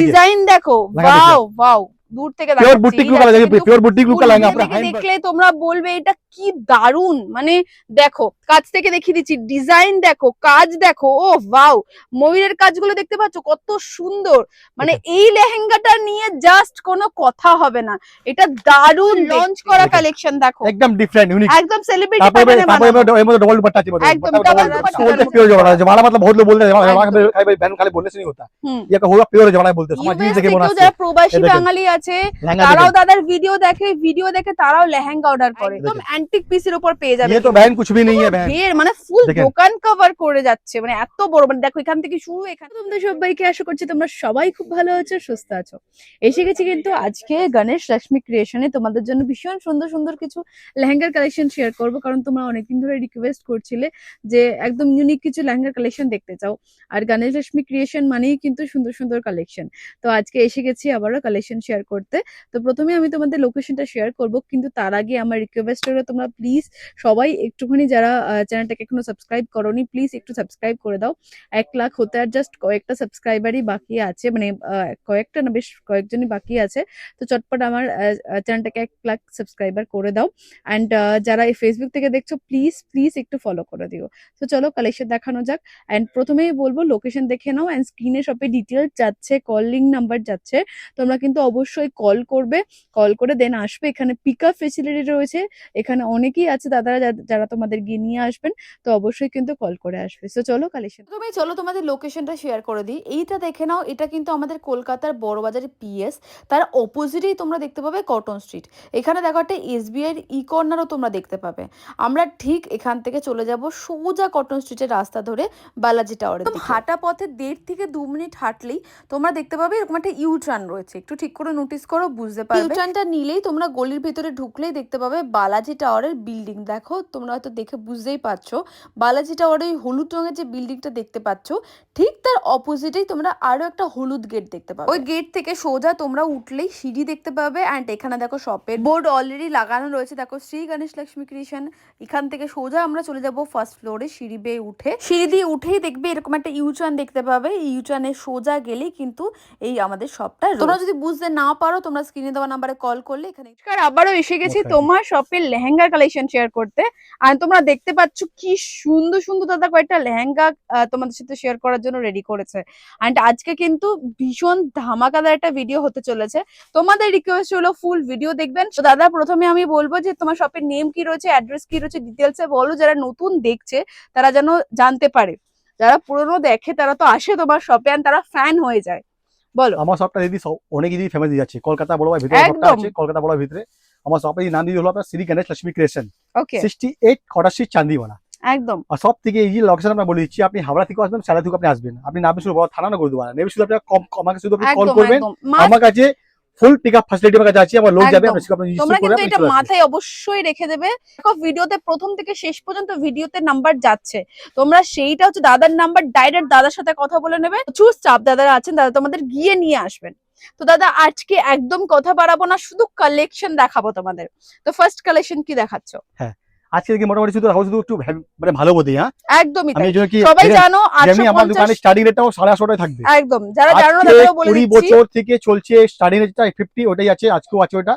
Design দেখো। Lehenga wow wow দূর থেকে পিওর দেখাচ্ছি, বুটিক এই লুক দেখো, লাগে কিন্তু পিওর বুটিক লুক ফুল লাগে ভিডিও আপনার থেকে দেখলে তোমরা বলবে এটা কি দারুন মানে দেখো কাজ থেকে দেখিয়ে দিচ্ছি ডিজাইন দেখো কাজ দেখো ও ওয়াও ময়ূরের কাজগুলো দেখতে পাচ্ছ কত সুন্দর মানে এই লেহেঙ্গাটা নিয়ে জাস্ট কোনো কথা হবে না এটা দারুন লঞ্চ করা দেখেন। কালেকশন দেখো একদম ডিফারেন্ট ইউনিক একদম সেলিব্রিটি তারপরে প্যাটার্নে তারপরে বানানো एम डबल दुपट्टा चाहिए एकदम double दुपट्टा बोलते वाला प्योर जमाना है जमाना मतलब बहुत लोग बोलते हैं जमाना एकदम। खाली भाई बहन खाली बोलने से नहीं होता হুম ये का होगा प्योर जमाना बोलते हैं समाज ইউএস देखे बोला থেকেও যারা প্রবাসী এই দেখেন। বাঙালি আছে लहंगा তারাও देखो দাদার ভিডিও দেখে ভিডিও দেখে তারাও লেহেঙ্গা অর্ডার করে একদম অ্যান্টিক পিসের উপর পেয়ে যাবে ये तो बहन कुछ भी नहीं है बहन ঢের মানে ফুল দেখেন। দোকান কভার করে যাচ্ছে মানে এত বড় মানে দেখো এখান থেকে শুরু এখানে তোমাদের সবাইকে আশা করছি তোমরা সবাই খুব ভালো আছো সুস্থ আছো এসে গেছি কিন্তু আজকে গণেশ লক্ষ্মী ক্রিয়েশনে তোমাদের জন্য ভীষণ সুন্দর সুন্দর কিছু লেহেঙ্গার কালেকশন শেয়ার করব কারণ তোমরা অনেকদিন ধরে রিকোয়েস্ট করছিলে যে একদম ইউনিক কিছু লেহেঙ্গার কালেকশন দেখতে চাও আর গণেশ লক্ষ্মী ক্রিয়েশন মানেই কিন্তু সুন্দর সুন্দর কালেকশন তো আজকে এসে গেছি আবারও কালেকশন শেয়ার করতে। তো প্রথমে আমি তোমাদের লোকেশনটা শেয়ার করব, কিন্তু তার আগে আমার রিকোয়েস্ট হলো তোমরা প্লিজ সবাই একটুখানি যারা চ্যানেলটাকে এখনও সাবস্ক্রাইব করোনি প্লিজ একটু সাবস্ক্রাইব করে দাও। এক লাখ হতে আর জাস্ট কয়েকটা সাবস্ক্রাইবারই বাকি আছে মানে কয়েকটা না বেশ কয়েকজনই বাকি আছে। তো চটপট আমার চ্যানেলটাকে এক লাখ সাবস্ক্রাইবার করে দাও। অ্যান্ড যারা এই ফেসবুক থেকে দেখছ প্লিজ প্লিজ একটু ফলো করে দিও। তো চলো কালেকশন দেখানো যাক। অ্যান্ড প্রথমেই বলব লোকেশন দেখে নাও। অ্যান্ড স্ক্রিনে সবে ডিটেলস যাচ্ছে কলিং নাম্বার যাচ্ছে। তোমরা কিন্তু অবশ্যই কল করবে। কল করে দেন আসবে। এখানে পিক আপ ফেসিলিটি রয়েছে। এখানে অনেকেই আছে দাদারা যারা তোমাদের গিয়ে নিয়ে আসবেন। তো অবশ্যই কিন্তু কল করে আসবে। তো চলো কালেকশন। তুমি চলো তোমাদের লোকেশনটা শেয়ার করে দিই। এইটা দেখে নাও এটা কিন্তু আমাদের কলকাতার বড়বাজারে পিএস তার অপোজিটেই তোমরা দেখতে পাবে কটন স্ট্রিট এখানে দেখো একটা এসবিআই ই কর্নারও তোমরা দেখতে পাবে। আমরা ঠিক এখান থেকে চলে যাব সোজা কটন স্ট্রিটের রাস্তা ধরে বালাজি টাওয়ারের দিকে। হাঁটা পথে দেড় থেকে দু মিনিট হাঁটলেই তোমরা দেখতে পাবে এরকম একটা ইউ টার্ন রয়েছে। একটু ঠিক করে নোটিস করো বুঝতে পারবে। ইউ নিলেই তোমরা গলির ভেতরে ঢুকলেই দেখতে পাবে বালাজি টাওয়ারের বিল্ডিং দেখো তোমরা হয়তো দেখে বুঝতেই পারছ বালাজি টাওয়ারের ওই হলুদ রঙের যে বিল্ডিংটা দেখতে পাচ্ছ ঠিক তার অপোজিটেই তোমরা আরও একটা হলুদ গেট দেখতে পাবে। ওই গেট থেকে সোজা তোমরা উঠলেই সিঁড়ি দেখতে পাবে অ্যান্ড এখানে দেখো শপের বোর্ড অলরেডি লাগানো রয়েছে। দেখো শ্রী গণেশ লক্ষ্মী ক্রিয়েশন এখান থেকে সোজা আমরা চলে যাব ফার্স্ট ফ্লোরে সিঁড়ি বেয়ে উঠে। সিঁড়ি দিয়ে উঠেই দেখবে এরকম একটা ইউচান দেখতে পাবে। ইউচানে সোজা গেলেই কিন্তু এই আমাদের শপটা তোমরা যদি বুঝতে না পারো তোমরা স্ক্রিনে দেওয়া নাম্বারে কল করলে এখানে আবারও এসে গেছি তোমার শপের লেহেঙ্গার কালেকশন শেয়ার করতে। আর তোমরা দেখতে পাচ্ছ কি সুন্দর সুন্দর দাদা কয়েকটা লেহেঙ্গা আহ, তোমাদের সাথে শেয়ার করার জন্য রেডি করেছে। অ্যান্ড আজকে কিন্তু ভীষণ ধামাকাদার একটা ভিডিও হতে চলেছে। তোমাদের রিকোয়েস্ট হলো ফুল ভিডিও দেখবেন। তো দাদা প্রথমে আমি বলব যে তোমার শপের নেম কি রয়েছে অ্যাড্রেস কি রয়েছে ডিটেলস এ বলো। যারা নতুন দেখছে তারা যেন জানতে পারে। যারা পুরনো দেখে তারা তো আসে তোমার শপে আর তারা ফ্যান হয়ে যায়। বলো। আমার সবটা দিদি অনেকই দিদি ফেমাস দিয়ে যাচ্ছে। কলকাতা বড় ভাই ভিতরে আছে কলকাতা বড় ভিতরে। আমার সবাই নাম দিদি হলো আপনার Shri Ganesh Lakshmi creation okay eight কটাশি চান্দিওয়ালা। একদম। আর সব থেকে এই যে লোকেশন আমরা বলে দিচ্ছি আপনি হাওড়া থেকে আসবেন সারা থেকে আপনি আসবেন। আপনি নামে শুধু বড় থানা না করে নেমে শুধু আপনি কম আমাকে শুধু আপনি কল করবেন। আমার কাছে ফুল পিকআপ ফ্যাসিলিটি আমার কাছে আছে আমার লোক যাবে তোমরা কিন্তু এটা মাথায় অবশ্যই রেখে দেবে। দেখো ভিডিওতে প্রথম থেকে শেষ পর্যন্ত ভিডিওতে নাম্বার যাচ্ছে। তোমরা সেইটা হচ্ছে দাদার নাম্বার ডাইরেক্ট দাদার সাথে কথা বলে নেবে। প্রচুর স্টাফ দাদারা আছেন দাদা তোমাদের গিয়ে নিয়ে আসবেন। তো দাদা আজকে একদম কথা বাড়াবো না শুধু কালেকশন দেখাবো তোমাদের। তো ফার্স্ট কালেকশন কি দেখাচ্ছ? আজকে দেখি মোটামুটি শুধু শুধু একটু মানে ভালো বোধ হ্যাঁ একদমই আমি জন্য কি সবাই জানো আমি আমার দোকানে স্টার্টিং রেটটাও থাকবে। একদম। যারা জানো না তাদেরও বলে দিচ্ছি। বছর থেকে চলছে স্টার্টিং রেটটা ফিফটি ওটাই আছে আজকেও আছে ওটা।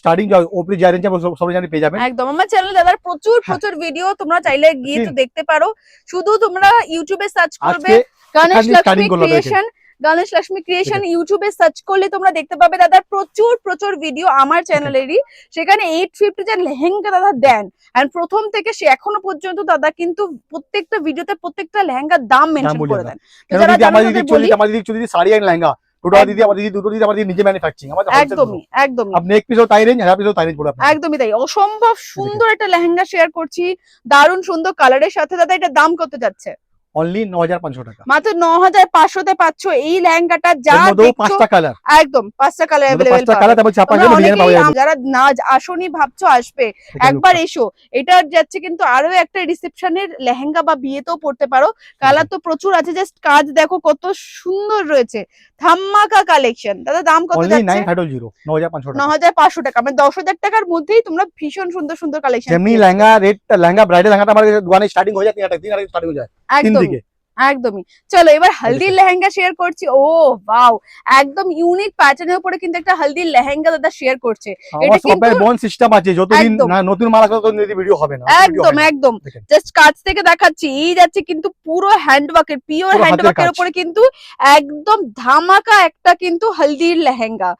স্টার্টিং ওপরে যা রেঞ্জ সবাই জানি পেয়ে যাবেন। একদম। আমার চ্যানেলে দাদার প্রচুর হ্যাঁ। প্রচুর ভিডিও তোমরা চাইলে গিয়ে তো দেখতে পারো। শুধু তোমরা ইউটিউবে সার্চ করবে গণেশ লক্ষ্মী। ক্রিয়েশন গণেশ লক্ষ্মী ক্রিয়েশন ইউটিউবে সার্চ করলে তোমরা দেখতে পাবে দাদার প্রচুর প্রচুর ভিডিও আমার চ্যানেলেরই সেখানে এইট ফিফটি যে লেহেঙ্গা দাদা দেন এন্ড প্রথম থেকে সে এখনও পর্যন্ত দাদা কিন্তু প্রত্যেকটা ভিডিওতে প্রত্যেকটা লেহেঙ্গার দাম মেনশন করে দেন। দিদি আমার দিদি চলি আমার দিদি চলি শাড়ি আর লেহেঙ্গা। দিদি দিদি দুটো দিদি আমার দিদি নিজে ম্যানুফ্যাকচারিং একদমই একদমই। আপনি এক পিসও তাই রেঞ্জ হাজার পিসও তাই রেঞ্জ একদমই তাই। অসম্ভব সুন্দর একটা লেহেঙ্গা শেয়ার করছি। দারুণ সুন্দর কালারের সাথে দাদা এটা দাম কত যাচ্ছে? অনলি ন হাজার পাঁচশো টাকা। মাত্র ন হাজার পাঁচশোতে পাচ্ছ এই লেহেঙ্গাটা যা পাঁচটা কালার একদম পাঁচটা কালার অ্যাভেলেবেল পাঁচটা কালার তারপর চাপা তোমরা গেলে ডিজাইন পাওয়া যাবে। যারা না আসনি ভাবছ আসবে একবার এসো। এটা যাচ্ছে কিন্তু আরও একটা রিসেপশনের লেহেঙ্গা বা বিয়েতেও পড়তে পারো। কালার তো প্রচুর আছে জাস্ট কাজ দেখো কত সুন্দর রয়েছে। ধাম্মাকা কালেকশন দাদা দাম কত যাচ্ছে? নাইন ফাইভ জিরো ন হাজার পাঁচশো ন টাকা। হাজার পাঁচশো টাকা। মানে দশ হাজার টাকার মধ্যেই তোমরা ভীষণ সুন্দর সুন্দর কালেকশন যেমনি লেহেঙ্গা রেট লেহেঙ্গা ব্রাইডাল লেহেঙ্গাটা আমার দোকানে স্টার্টিং হয়ে যায় তিন হাজার তিন হাজার স্টার্টিং হয়ে যায়। তিন একদম দিকে। একদমই। চলো এবার হলদির লেহেঙ্গা শেয়ার করছি। ও বাও একদম ইউনিক প্যাটার্নের উপরে কিন্তু একটা হলদির লেহেঙ্গা দাদা শেয়ার করছে। আমার সবাই কিন্তু- বন সিস্টেম আছে। যতদিন না নতুন মাল ততদিন ভিডিও হবে না। একদম একদম। জাস্ট কাছ থেকে দেখাচ্ছি। এই যাচ্ছে কিন্তু পুরো হ্যান্ড ওয়ার্কের পিওর হ্যান্ড ওয়ার্কের উপরে কিন্তু একদম ধামাকা একটা কিন্তু হলদির লেহেঙ্গা।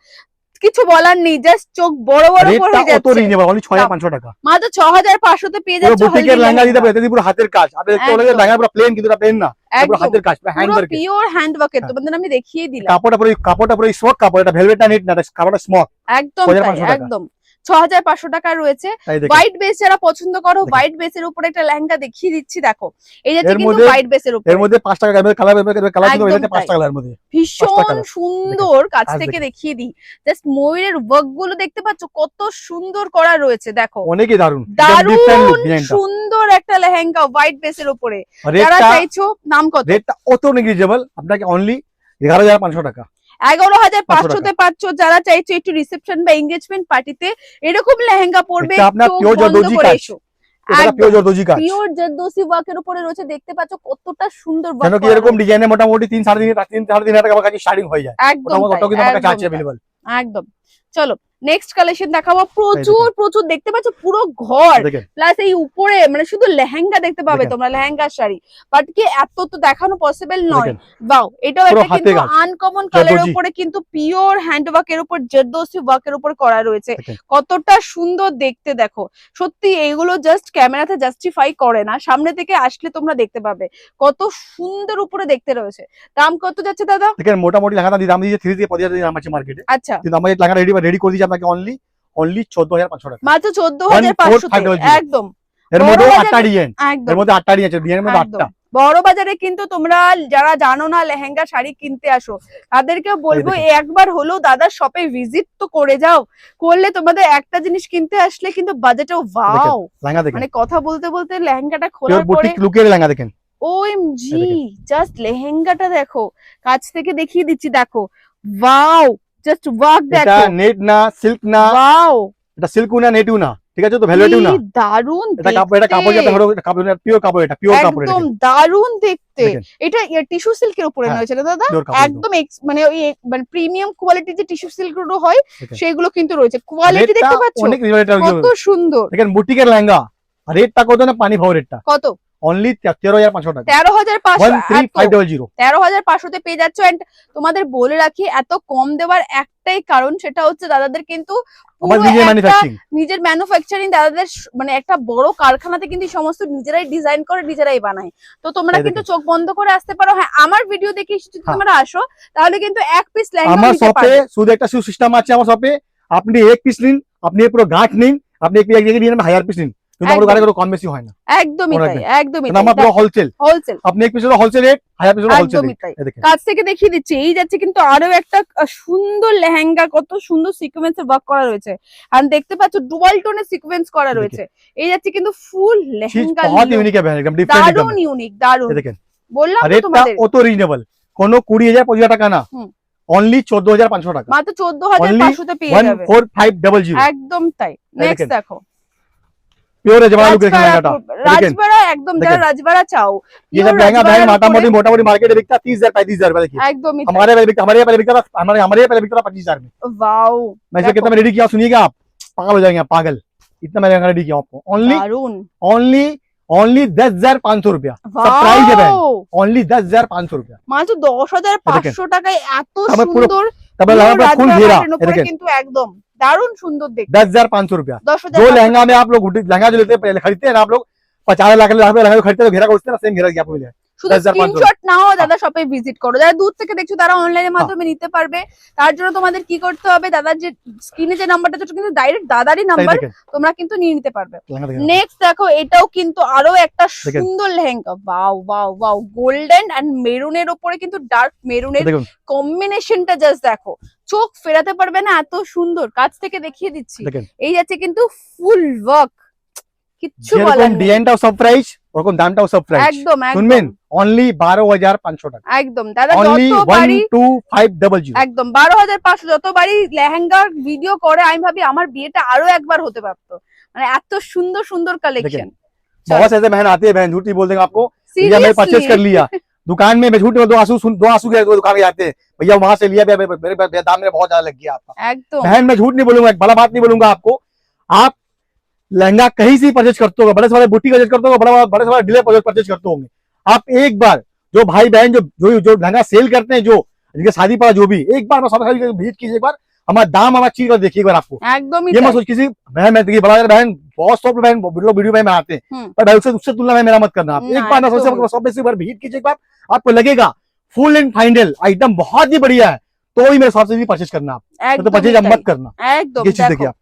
কিছু বলার নেই জাস্ট চোখ বড় বড় করে যাচ্ছে। এটা কত রিজনেবল অনলি 6500 টাকা। মাত্র ছ হাজার পাঁচশোতে পেয়ে যাচ্ছে বুটিকের লেহেঙ্গা দিতে পারে পুরো হাতের কাজ। আপনি দেখতে বলে লাঙ্গা লেহেঙ্গা পুরো প্লেন কিন্তু প্লেন না। পুরো হাতের কাজ পুরো hand work pure hand work তো বন্ধুরা আমি দেখিয়ে দিলাম। কাপড়টা পুরো কাপড়টা পুরো স্মক কাপড় এটা ভেলভেটটা নেট না এটা কাপড়টা স্মক একদম 6500। একদম। ছ হাজার পাঁচশো টাকা রয়েছে। হোয়াইট বেস যারা পছন্দ করো। হোয়াইট বেসের উপরে একটা লেহেঙ্গা দেখিয়ে দিচ্ছি দেখো। এই যাচ্ছে এর কিন্তু হোয়াইট বেসের এর উপরে। মধ্যে পাঁচ টাকা কালার কালার কিন্তু এটাতে পাঁচ টাকা কালার মধ্যে। ভীষণ সুন্দর কাছ থেকে দেখিয়ে দিই। জাস্ট ময়ূরের ওয়ার্কগুলো দেখতে পাচ্ছ কত সুন্দর করা রয়েছে দেখো। অনেকই দারুণ দারুণ সুন্দর একটা লেহেঙ্গা হোয়াইট বেসের উপরে। যারা চাইছো নাম কত? রেটটা অত নেগলিজেবল আপনাকে অনলি এগারো হাজার পাঁচশো টাকা। এগারো হাজার 500 পাঁচশোতে পাচ্ছ যারা চাইছো একটু রিসেপশন বা এঙ্গেজমেন্ট পার্টিতে এরকম লেহেঙ্গা পরবে পিওর পিওর ওয়ার্কের উপরে রয়েছে দেখতে পাচ্ছ কতটা সুন্দর কেন কি এরকম। ডিজাইনে মোটামুটি তিন সাড়ে তিন তিন সাড়ে তিন হাজার টাকা আমার কাছে স্টার্টিং হয়ে যায়। একদম একদম। চলো নেক্সট কালেকশন দেখাবো প্রচুর প্রচুর দেখতে পাচ্ছ পুরো ঘর প্লাস এই উপরে মানে শুধু লেহেঙ্গা দেখতে পাবে তোমরা লেহেঙ্গার শাড়ি বাট কি এত তো দেখানো পসিবল নয় বাও এটাও একটা কিন্তু আনকমন জর্দোজি। উপরে কিন্তু পিওর হ্যান্ড ওয়ার্কের উপর জর্দোসি ওয়ার্কের উপর করা রয়েছে কতটা সুন্দর দেখতে দেখো সত্যি এইগুলো জাস্ট ক্যামেরাতে জাস্টিফাই করে না সামনে থেকে আসলে তোমরা দেখতে পাবে কত সুন্দর উপরে দেখতে রয়েছে দাম কত যাচ্ছে দাদা দেখেন মোটামুটি লেখাটা দাম দিয়েছে থ্রি থেকে পঁচিশ হাজার দাম আছে মার্কেটে আচ্ছা কিন্তু আমাদের লেখাটা রেডি রেডি করে দিয়েছে অনলি অনলি চোদ্দ হাজার পাঁচশো টাকা। মাত্র চোদ্দ হাজার পাঁচশো একদম। এর মধ্যে আটটা ডিজাইন। এর মধ্যে আটটা ডিজাইন আছে ডিজাইনের মধ্যে আটটা। বড় বাজারে কিন্তু তোমরা যারা জানো না লেহেঙ্গা শাড়ি কিনতে আসো তাদেরকে বলব একবার হলেও দাদার শপে ভিজিট তো করে যাও। করলে তোমাদের একটা জিনিস কিনতে আসলে কিন্তু বাজেটও ভাও মানে কথা বলতে বলতে লেহেঙ্গাটা খোলার পরে লুকের লেহেঙ্গা দেখেন। ওএমজি জাস্ট লেহেঙ্গাটা দেখো। কাছ থেকে দেখিয়ে দিচ্ছি দেখো। ওয়াও জাস্ট ওয়ার্ক এটা দেখো নেট না সিল্ক না ওয়াও এটা সিল্কও না নেটও না ঠিক আছে তো? ভেলভেটও না? দারুণ এটা কাপড় এটা কাপড় যাতে হলো কাপড় পিওর কাপড় এটা পিওর কাপড় এটা একদম দারুণ দেখতে। এটা টিস্যু সিল্কের উপরে হ্যাঁ, রয়েছে না দাদা? কাপড় একদম। মানে ওই মানে প্রিমিয়াম কোয়ালিটির যে টিস্যু সিল্কগুলো হয়। সেগুলো কিন্তু রয়েছে। কোয়ালিটি দেখতে পাচ্ছ? অনেক কত সুন্দর। দেখেন বুটিকের লেহেঙ্গা। রেটটা কত না পানি ভাও রেটটা কত? অনলি তেরো হাজার পাঁচশো টাকা। তেরো হাজার পাঁচশো জিরো তেরো হাজার পাঁচশোতে পেয়ে যাচ্ছ এন্ড তোমাদের বলে রাখি এত কম দেওয়ার একটাই কারণ সেটা হচ্ছে দাদাদের কিন্তু নিজের ম্যানুফ্যাকচারিং দাদাদের মানে একটা বড় কারখানাতে কিন্তু সমস্ত নিজেরাই ডিজাইন করে নিজেরাই বানায়। তো তোমরা কিন্তু চোখ বন্ধ করে আসতে পারো। হ্যাঁ আমার ভিডিও দেখে যদি হ্যাঁ। তোমরা আসো তাহলে কিন্তু এক পিস লেহেঙ্গা আমার শপে শুধু একটা সিস্টেম আছে আমার শপে আপনি এক পিস নিন আপনি পুরো গাঁট নিন আপনি এক নিয়ে নেবেন হাজার পিস নিন। কিন্তু আমাদের গাড়ি কোনো কম বেশি হয় না। একদমই তাই একদমই তাই আমরা পুরো হোলসেল হোলসেল আপনি এক পিসের হোলসেল রেট হাজার পিসের হোলসেল কাছ থেকে দেখিয়ে দিচ্ছি এই যাচ্ছে কিন্তু আরও একটা সুন্দর লেহেঙ্গা কত সুন্দর সিকোয়েন্সে ওয়ার্ক করা রয়েছে। আর দেখতে পাচ্ছ ডুয়াল টোনে সিকোয়েন্স করা রয়েছে। এই যাচ্ছে কিন্তু ফুল লেহেঙ্গা বহুত ইউনিক হবে একদম ডিফারেন্ট দারুণ ইউনিক দারুণ। দেখেন। বললাম তো তোমাদের। অত রিজনেবল কোনো 20000 25000 টাকা না। অনলি 14500 টাকা। মাত্র 14500 তে পেয়ে যাবে। 14500 একদম তাই। নেক্সট দেখো। পিওর জমা লুক দেখেন রাজবাড়া লেহেঙ্গাটা করবে। রাজবাড়া একদম যারা দেখেন। রাজবাড়া চাও ये pure सब लहंगा बहन রাজবাড়ার मोटामोटी উপরে- मोटामोटी मार्केट में बिकता तीस हजार पैंतीस हजार रुपए देखिए একদমই हमारे पहले बिकता हमारे यहाँ पहले बिकता था हमारे हमारे यहाँ पहले बिकता था पच्चीस हजार में वाओ मैं इसे देखो। कितना रेडी किया सुनिएगा आप पागल हो जाएंगे आप पागल इतना मैंने रेडी किया आपको ओनली দারুন ओनली ओनली दस हजार पाँच सौ रुपया Surprise है बहन। Wow! ओनली दस हजार पाँच सौ रुपया মাত্র দশ হাজার পাঁচশো টাকায় এত তারপর পুরো সুন্দর तब pure लगा फुल রাজবাড়া घेरा pattern ये উপরে देखें কিন্তু একদম दारून सुंदर देख दस हज़ार पाँच सौ रुपया जो लहंगा में आप लोग लहंगा जो लेते हैं खरीदते हैं आप लोग पचास लाख लहंगा खरीदते हैं घेरा को हैं सेम घेरा आपको मिले শুধু 10,500 স্ক্রিনশট নাও দাদা শপে ভিজিট করো। যারা দূর থেকে দেখছ তারা অনলাইনের মাধ্যমে নিতে পারবে। তার জন্য তোমাদের কি করতে হবে দাদার যে স্ক্রিনে যে নাম্বারটা তো কিন্তু ডাইরেক্ট দাদারই নাম্বার তোমরা কিন্তু নিয়ে নিতে পারবে। নেক্সট দেখো এটাও কিন্তু আরও একটা সুন্দর lehenga. Wow wow wow golden and মেরুনের উপরে কিন্তু ডার্ক মেরুনের কম্বিনেশনটা জাস্ট দেখো। চোখ ফেরাতে পারবে না এত সুন্দর। কাছ থেকে দেখিয়ে দিচ্ছি। এই যাচ্ছে কিন্তু ফুল ওয়ার্ক কিচ্ছু বলার। ডিজাইনটাও সব প্রাইস ওরকম দামটাও সব প্রাইস একদম শুনবেন একদম অনলি বারো হাজার পাঁচশো টাকা একদম দাদা অনলি যত ওয়ান বাড়ি টু ফাইভ ডবল জিরো একদম বারো হাজার পাঁচশো যতবারই লেহেঙ্গার ভিডিও করে আমি ভাবি আমার বিয়েটা আরো একবার হতে পারতো মানে এত সুন্দর সুন্দর কালেকশন बहुत से ऐसे बहन आती है बहन झूठी बोल देंगे आपको भैया मैं परचेज कर लिया दुकान में मैं झूठ नहीं बोलता, दो आंसू सुन दो आंसू के दो दुकान पे जाते हैं भैया वहां से लिया मेरे मेरे- मेरे दाम में बहुत ज्यादा लग गया आपका একদম बहन मैं झूठ नहीं बोलूंगा एक बड़ा बात नहीं बोलूंगा आपको आप लहंगा कहीं से परचेज करते होगा बड़े सारे बुटी परचेज करते होगा बड़ा बड़े सारे बड़ा डीलर परचेज करते होंगे। आप एक बार जो भाई बहन जो जो जो लहंगा सेल करते हैं जो जिनके शादी पड़ा जो भी एक बार हमारे विज़िट कीजिए एक बार हमारा दाम हमारा चीज़ देखिए एक बार आपको। ये मैं सोच किसी बहन मैं देखिए बड़ा बहन बहुत सौ बहन लोग वीडियो में आते हैं पर भाई उससे उससे तुलना में मेरा मत करना आप। एक बार ना सबसे सॉफ्ट से बार विज़िट कीजिए एक बार आपको लगेगा फुल एंड फाइनल आइटम बहुत ही बढ़िया है तो ही मेरे हिसाब से भी परचेज करना आप। तो परचेज मत करना। ये चीज़ देखिए आप।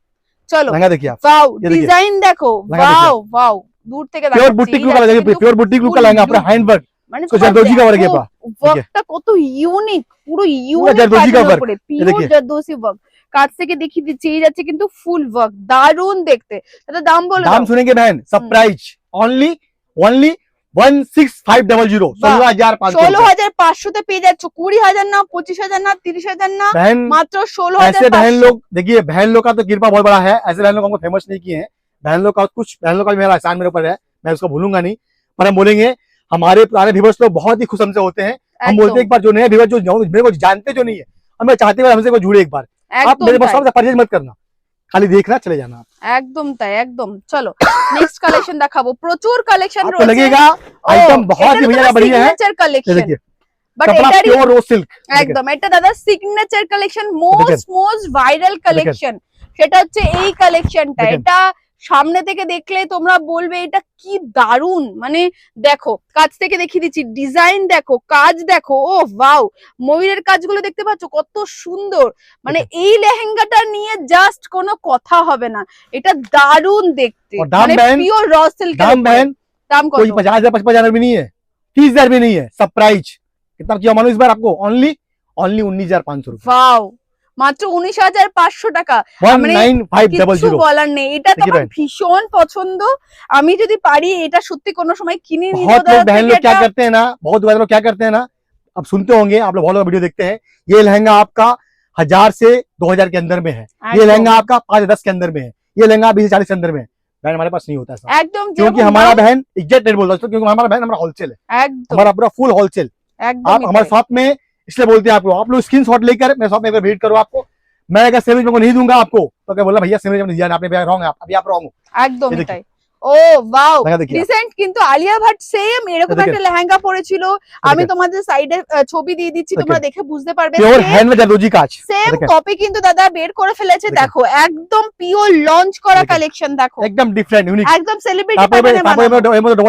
চলো लहंगा देखिए आप वाओ ये देखिए। ডিজাইন দেখো लहंगा देखिए। वाओ वाओ দূর থেকে प्योर দেখাচ্ছি, बुटीक এই लुक का যাচ্ছে लहंगा কিন্তু प्योर बुटीक लुक का full लहंगा पूरा look। हैंड वर्क মানে इसको তোমার जरदोजी का वर्क है দেখো, पा ওয়ার্কটা কত ইউনিক পুরো ইউনিক जरदोजी का work। উপরে ये পিওর देखिए। জারদোসি ওয়ার্ক কাছ থেকে দেখিয়ে দিচ্ছি এই যাচ্ছে কিন্তু ফুল ওয়ার্ক দারুন দেখতে দাদা দাম বলে दाम দাও सुनेंगे बहन सब हम्म। Price Only only one six five double zero वाह। सोलह हजार पाँच ষোলো सौ হাজার পাঁচশোতে পেয়ে যাচ্ছ কুড়ি হাজার না পঁচিশ হাজার না তিরিশ হাজার না बहन মাত্র ষোলো ऐसे হাজার बहन পাঁচশো लोग देखिए बहन लोग का तो कृपा बहुत बड़ा है ऐसे बहन लोग हमको फेमस नहीं किए हैं बहन लोग का कुछ बहन लोग का भी मेरा एहसान मेरे ऊपर है मैं उसको भूलूंगा नहीं पर हम बोलेंगे हमारे पुराने व्यूवर्स लोग बहुत ही खुश हमसे होते हैं हम बोलते हैं एक बार जो नए व्यूवर जो जो मेरे को जानते जो नहीं है हमें चाहते हुए हमसे कोई जुड़े एक बार आप একদম मेरे তাই, पास परचेज मत करना খালি देखना চলে जाना একদম তাই একদম। চলো নেক্সট কালেকশন দেখাবো। প্রচুর কালেকশন রয়েছে। লাগেগা আইটেম बहुत ही भैया बढ़िया है কালেকশন বাট এটা পিওর রো সিল্ক একদম এটা দাদা signature collection most most viral collection সেটা হচ্ছে এই কালেকশনটা এটা সামনে থেকে দেখলে তোমরা বলবে এটা কি দারুণ মানে দেখো কাজ থেকে দেখিয়ে দিচ্ছি। ডিজাইন দেখো কাজ দেখো ও বাউ ময়ূরের কাজগুলো দেখতে পাচ্ছ কত সুন্দর। মানে এই লেহেঙ্গাটার নিয়ে জাস্ট কোনো কথা হবে না এটা দারুন দেখতে और दाम মানে बहन, পিওর র সিল্ক दाम बहन দাম কত कोई पचास हजार पचपन हजार भी नहीं है तीस हजार भी नहीं है सब प्राइस कितना किया मानो इस बार आपको ओनली ओनली उन्नीस हजार पाँच सौ रुपए ওয়াও মাত্র উনিশ হাজার পাঁচশো টাকা वन মানে नाइन फाइव डबल কিচ্ছু जीरो বলার নেই এটা তো দেখি আমার ভাই। ভীষণ পছন্দ আমি যদি পারি এটা সত্যি কোনো সময় কিনে নিই बहुत তো लोग দাদা बहन থেকে लोग क्या এটা- करते हैं ना बहुत बहन लोग क्या करते हैं ना अब सुनते होंगे आप लोग बहुत लोग वीडियो देखते हैं ये लहंगा आपका हज़ार से दो हज़ार के अंदर में है। ये लहंगा आपका पाँच दस के अंदर में है। ये लहंगा बीस चालीस के अंदर में बहन हमारे पास नहीं होता है क्योंकि हमारा बहन इज़्ज़त नहीं बोलता क्योंकि हमारा बहन हमारा होलसेल है। हमारा पूरा फुल होलसेल आप हमारे शॉप में इसलिए बोलते हैं आपको आप लोग स्क्रीन शॉट लेकर मेरे शॉप में विज़िट करो आपको मैं अगर सेवेज मेरे को नहीं दूँगा आपको तो क्या बोला भैया सेवेज दिया आपने रॉन्ग है आप अभी आप रॉन्ग हो। एकदम ও ওয়াও রিসেন্ট কিন্তু আলিয়া ভাট সেম এরকম একটা লেহেঙ্গা পরেছিল। আমি তোমাদের সাইডে ছবি দিয়ে দিচ্ছি তোমরা দেখে বুঝতে পারবে। পিওর হ্যান্ড কাজ। সেম কপি কিন্তু দাদা বের করে ফেলেছে। দেখো একদম পিওর লঞ্চ করা কালেকশন দেখো একদম ডিফারেন্ট ইউনিক একদম সেলিব্রিটি পাবেন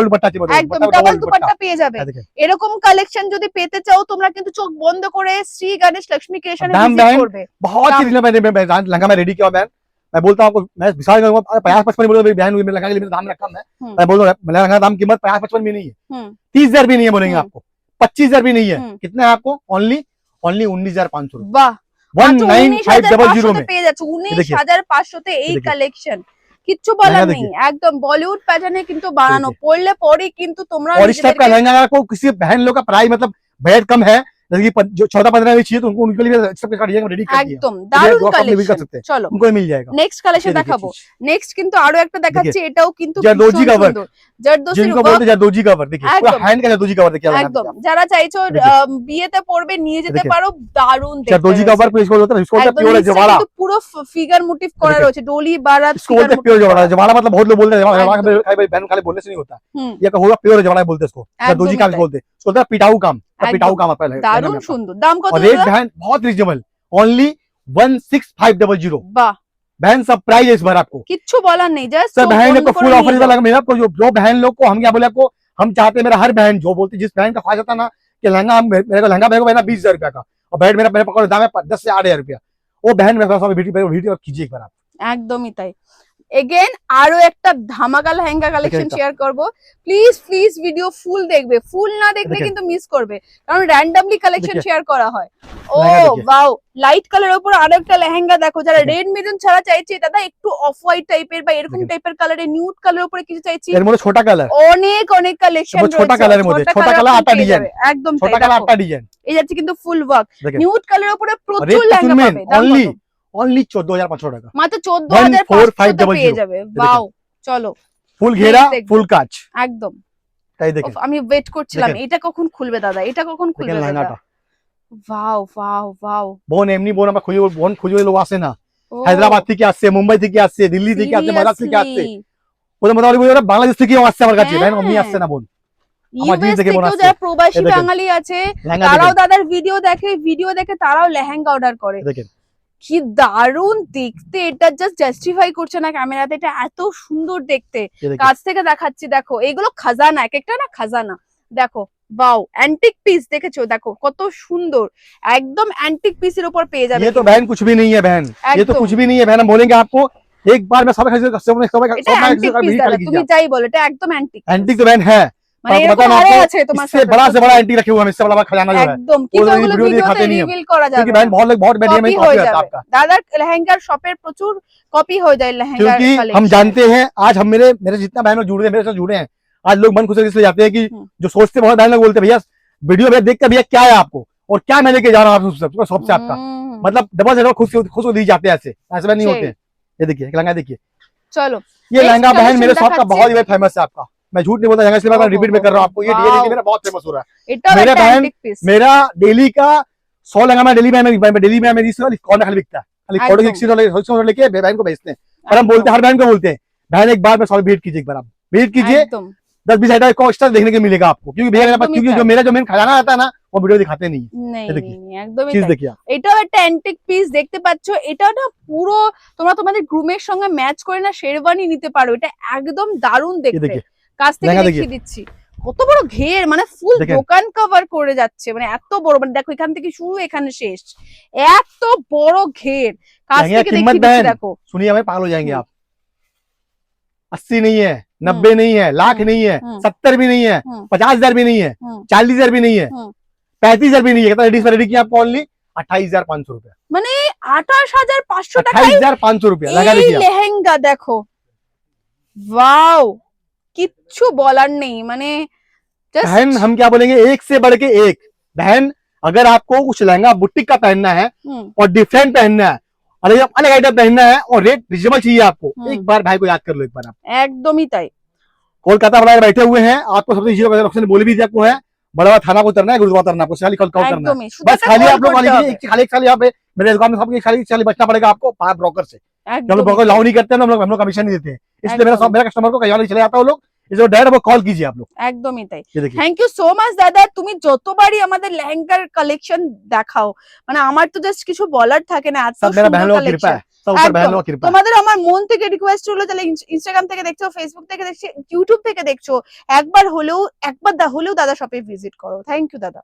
দুপাট্টা আছে একদম ডবল দুপাট্টা পেয়ে যাবে। এরকম কালেকশন যদি পেতে চাও তোমরা কিন্তু চোখ বন্ধ করে শ্রী গণেশ লক্ষ্মী ক্রিয়েশনে ভিজিট করবে। বহুত রিজনেবল লেহেঙ্গা রেডি কিয়া ম্যান में रेडी किया हुआ मैं मैं बोलता हूँ आपको मैं विशाल करूंगा पचास पचपन बोलो मेरी बहन हुई मेरे लहंगा के लिए मेरा दाम रखा मैं हम्म। मैं बोल रहा हूँ लहंगा दाम कीमत पचास पचपन भी नहीं है हम्म। तीस हजार भी नहीं है बोलेंगे हम्म। आपको पच्चीस हजार भी नहीं है हम्म। कितना है आपको ओनली ओनली उन्नीस हजार पाँच सौ रुपए বাহ वन মাত্র नाइन উনিশ फाइव হাজার डबल जीरो পাঁচশোতে में পেয়ে যাচ্ছে উনিশ देखिए। হাজার পাঁচশোতে এই देखिए। কালেকশন কিচ্ছু বলার लहंगा নেই একদম বলিউড প্যাটার্নে কিন্তু বানানো देखिए। পড়লে পরে কিন্তু তোমরা और इस टाइप का নিজেদেরকে- लहंगा अगर कोई किसी बहन लोग का प्राइस मतलब बजट कम है जैसे कि पन- जो चौदह पंद्रह में चाहिए तो उनको उनके लिए इस टाइप का डिजाइन रेडी कर दिया একদম দারুণ जो आप अपने भी कर কালেকশন सकते हैं চলো उनको भी मिल जाएगा নেক্সট কালেকশন ये देखिए দেখাবো चीज। নেক্সট কিন্তু আরো একটা দেখাচ্ছি এটাও কিন্তু জারদোজি ভীষণ का work। সুন্দর জারদোসির जिनको work बोलते हैं जरदोजी कवर देखिए पूरा एकदम। हैंड का जरदोजी कवर देखिए लहंगा একদম देखिए যারা চাইছো देखिए। আহ, বিয়েতে পড়বে নিয়ে যেতে देखिए। পারো দারুণ आप। দেখতে जरदोजी রয়েছে। कवर इसको बोलते हैं इसको बोलते हैं একদম प्योर নিচে जवाड़ा কিন্তু পুরো ফিগার মোটিভ করা देखिए। রয়েছে ডলি বারাত इसको बोलते हैं प्योर जवाड़ा जवाड़ा मतलब बहुत लोग बोलते हैं जवाड़ा एकदम। जवाड़ा खाली बहन खाली बोलने से नहीं होता হুম ये का होगा प्योर जवाड़ा बोलते हैं इसको जरदोजी একদমই काम তাই। बोलते हैं इसको बोलते हैं पिटाऊ काम एकदम। पिटाऊ काम आता है लहंगा দারুণ में आपका। সুন্দর দাম কত और रेट হলো? बहन बहुत reasonable only one six five double zero বাহ बहन सब प्राइस है इस बार आपको কিচ্ছু বলার নেই জাস্ট सर बहन लोग को फुल ऑफर इस बार लगा मेरा आपको जो जो बहन लोग को हम क्या बोले आपको हम चाहते हैं मेरा हर बहन जो बोलती जिस बहन का ख्वाहिश होता ना कि लहंगा हम मेरे को लहंगा मेरे को ना बीस हजार रुपया का और बहन मेरा मेरे पकड़ दाम है दस से आठ हजार रुपया वो बहन मेरे पास वीडियो वीडियो कीजिए एक बार आप একদমই তাই এগেন আরও একটা ধামাকা লেহেঙ্গা কালেকশন শেয়ার করব। প্লিজ প্লিজ ভিডিও ফুল দেখবে। ফুল না দেখলে কিন্তু মিস করবে। কারণ র্যান্ডমলি কালেকশন শেয়ার করা হয়। ও। ওয়াও লাইট কালারের উপর আরও একটা লেহেঙ্গা দেখো। যারা। রেড মেরুন ছাড়া চাইছে দাদা একটু অফ হোয়াইট টাইপের বা এরকম টাইপের কালারে নিউড কালারের উপরে কিছু চাইছি। এর মধ্যে ছোটা কালার অনেক অনেক কালেকশন ছোটা কালারের মধ্যে, ছোটা কালার আটটা ডিজাইন। একদম ছোটা কালার। আটটা ডিজাইন এই যাচ্ছে কিন্তু ফুল ওয়ার্ক নিউড কালারের উপরে প্রচুর লেহেঙ্গা পাবে। অনলি? অনলি চোদ্দ হাজার পাঁচশো টাকা। মাত্র পেয়ে যাবে। বাও চলো। ফুল ঘেরা ফুল কাজ। একদম। তাই দেখেন আমি ওয়েট করছিলাম। এটা কখন খুলবে দাদা? এটা কখন খুলবে দেখেন দাদা? ওয়াও ওয়াও ওয়াও বোন এমনি বোন আমরা খুঁজে বোন খুঁজে লোক আসে না। হায়দ্রাবাদ থেকে আসছে মুম্বাই থেকে আসছে দিল্লি থেকে আসছে মাদ্রাস থেকে আসছে? ওদের মোটামুটি বলে ওরা বাংলাদেশ থেকেও আসছে আমার কাছে। অমনি হ্যাঁ। আসছে না বোন। প্রবাসী বাঙালি আছে তারাও দাদার ভিডিও দেখে ভিডিও দেখে তারাও লেহেঙ্গা অর্ডার করে। দেখেন। কি দারুণ দেখতে এটা জাস্ট জাস্টিফাই করছে না ক্যামেরাতে এটা এত সুন্দর দেখতে ये देखिए কাছ থেকে দেখাচ্ছি দেখো এগুলো খাজানা এক একটা না খাজানা দেখো বাও অ্যান্টিক পিস দেখেছো দেখো কত সুন্দর একদম অ্যান্টিক পিসের উপর পেয়ে যাবে ये तो बहन कुछ भी नहीं है बहन ये तो एकदम। कुछ भी नहीं है बहन हम बोलेंगे आपको एक बार में सब सब सब सब এটা অ্যান্টিক পিস দাদা তুমি যাই বলো এটা একদম অ্যান্টিক एंटीक तो बहन है মানে आपको এরকম बताना আরো आपको আছে তোমার इससे সাথে बड़ा से बड़ा एंटीक रखे हुए हम इससे बड़ा बड़ा खजाना जो है একদম वो কিন্তু तो ওগুলো video ভিডিওতে दिखाते नहीं हम। রিভিল করা যাবে क्योंकि बहन बहुत लोग बहुत मीडिया में कॉपी कॉपी हो रहता है जावे आपका দাদার লেহেঙ্গার শপের প্রচুর কপি হয়ে যায় লেহেঙ্গার क्योंकि हम collection। जानते हैं आज हम मेरे मेरे जितना बहन लोग जुड़े हैं मेरे साथ जुड़े हैं आज लोग मन खुश इसलिए जाते हैं कि हम्म। जो सोचते बहुत बहन लोग बोलते हैं भैया वीडियो भैया देख कर भैया क्या है आपको और क्या मैं लेके जा रहा हूँ आपको शॉप से आपका হুম, मतलब डबल से डबल खुश खुश दी जाते हैं ऐसे ऐसे में नहीं सही। होते हैं ये देखिए एक लहंगा देखिए চলো ये Next लहंगा बहन collection मेरे शॉप का दिखाते बहुत ही फेमस है आपका मैं झूठ नहीं बोलता लहंगा इसलिए मैं ओहो, रिपीट में कर रहा हूँ आपको ये ये वाओ। देखिए मेरा बहुत फेमस हो रहा है এটাও मेरे একটা बहन- অ্যান্টিক পিস मेरा डेली का सौ लहंगा मैं डेली में मैं मैं डेली में मेरी कॉर्नर खाली बिकता है खाली कॉर्नर एकदम। की ऑर्डर लेके बहन को भेजते हैं और हम बोलते हैं हर बहन को बोलते हैं बहन एक बार में सौ भेंट कीजिए एक बार आप भेंट कीजिए একদম दस बीस आइटम को एक्स्ट्रा देखने को मिलेगा आपको क्योंकि भैया मेरे पास एकदम ही क्योंकि जो ताई। मेरा जो मेन खजाना आता है ना वो वीडियो दिखाते नहीं है নেই ये देखिए। নেই, নেই, একদমই चीज তাই। देखिए आप এটাও একটা অ্যান্টিক পিস দেখতে পাচ্ছ এটা না পুরো তোমরা তোমাদের গ্রুমের সঙ্গে ম্যাচ করে না শেরওয়ানি নিতে পারো এটা একদম দারুণ ये দেখতে देखिए কাছ থেকে লেহেঙ্গা দেখিয়ে দিচ্ছি কত বড় ঘের মানে ফুল দেখেন। দোকান কভার করে যাচ্ছে মানে এত বড় মানে দেখো এখান থেকে শুরু এখানে শেষ এত বড় ঘের কাছ লেহেঙ্গা থেকে कीमत দেখিয়ে দিচ্ছি बहन। দেখো सुनिए हमें पागल हो जाएंगे हम्म। आप अस्सी नहीं है नब्बे नहीं है लाख हम्म, नहीं है हम्म। सत्तर भी नहीं है हम्म। पचास हजार भी नहीं है हम्म। चालीस हजार भी नहीं है हम्म। पैंतीस हजार भी नहीं है कितना रेडी रेडी किया आपको ओनली अट्ठाईस हजार पाँच सौ रुपया আঠাশ হাজার পাঁচশো টাকায় अट्ठाईस हजार पाँच सौ रुपया लगा এই देखिए आप। লেহেঙ্গা দেখো ওয়াও কিচ্ছু বলার নেই মানে just- बहन हम क्या बोलेंगे एक से बढ़ के एक बहन अगर आपको कुछ लहंगा बुटीक का पहनना है হুম, और डिफरेंट पहनना है और एकदम अलग आइटम पहनना है और रेट रिजनेबल चाहिए आपको हम्म। एक बार भाई को याद कर लो एक बार आप একদমই তাই कोलकाता बड़ा बैठे हुए हैं आपको सबसे इजी ऑप्शन बोले भी दिया आपको है बड़ा बड़ा थाना को उतरना है गुरुद्वारा उतरना है, आपको खाली कॉल कॉल करना है একদমই শুধু बस একটা खाली call आप लोग করতে खाली হবে। एक- खाली एक साल यहाँ पे मेरे दुकान में सबके खाली खाली बचना पड़ेगा आपको पार ब्रोकर से जब लोग একদমই ब्रोकर তাই। लाउ नहीं करते हैं ना हम लोग हम लोग कमीशन नहीं देते हैं इसलिए मेरा एकदम। सब मेरा कस्टमर को कहीं वाले चले जाता है वो लोग इसलिए डायरेक्ट वो कॉल कीजिए आप लोग একদমই তাই ये देखिए থ্যাংক ইউ সো মাচ দাদা তুমি যতবারই আমাদের লেহেঙ্গার কালেকশন দেখাও মানে আমার তো জাস্ট কিছু বলার থাকে না এত सब मेरा बहन সুন্দর लोगों की कृपा কালেকশন है सब ऊपर बहन एकदम। लोगों की कृपा है তোমাদের আমার মন থেকে রিকোয়েস্ট হলো তাহলে ইনস্টাগ্রাম থেকে দেখছো ফেসবুক থেকে দেখছো ইউটিউব থেকে দেখছো একবার হলেও একবার দা- হলেও দাদা শপে ভিজিট করো থ্যাংক ইউ দাদা